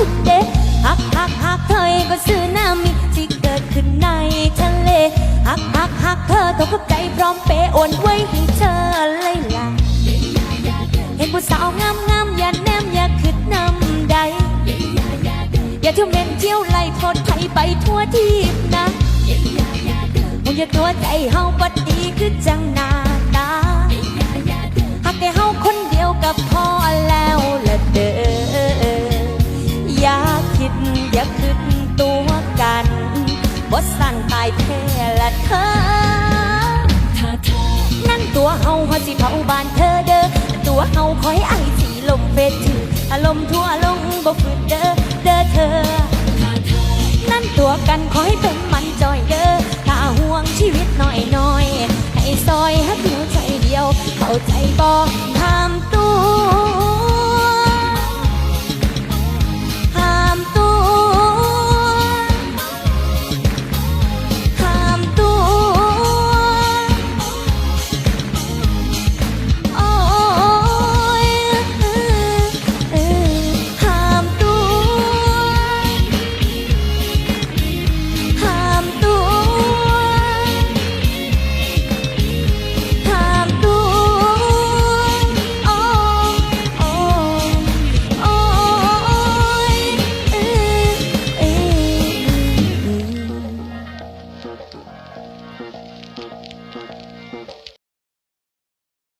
ฟ้าพุ่นเดฮักฮักฮักเธยก็ซื้อนามิที่เกิดขึ้นในทะเลฮักฮักฮักเธอต้องกับใจพร้อมเปย์โอนไว้ให้เธอเลยล่ะ เห็นผู้สาวงามงามอย่าแนมอย่าขึ้นนำใด อย่าเที่ยวเม่นเที่ยวไล่โทษไทยไปทั่วทีบนะมึงอย่าตัวใจเฮาบัดดี เฮาพอสิเผาบ้านเธอเด้อตัวเฮาคอยไอสีลมเฟซถืออารมณ์ทั่วลงบ่ฝืนเด้อเด้อเธอ นั่นตัวกันคอยเป็นมันจอยเด้อถ้าห่วงชีวิตหน่อยหน่อยให้ซอยฮักเดียวใจเดียว เข้าใจบ่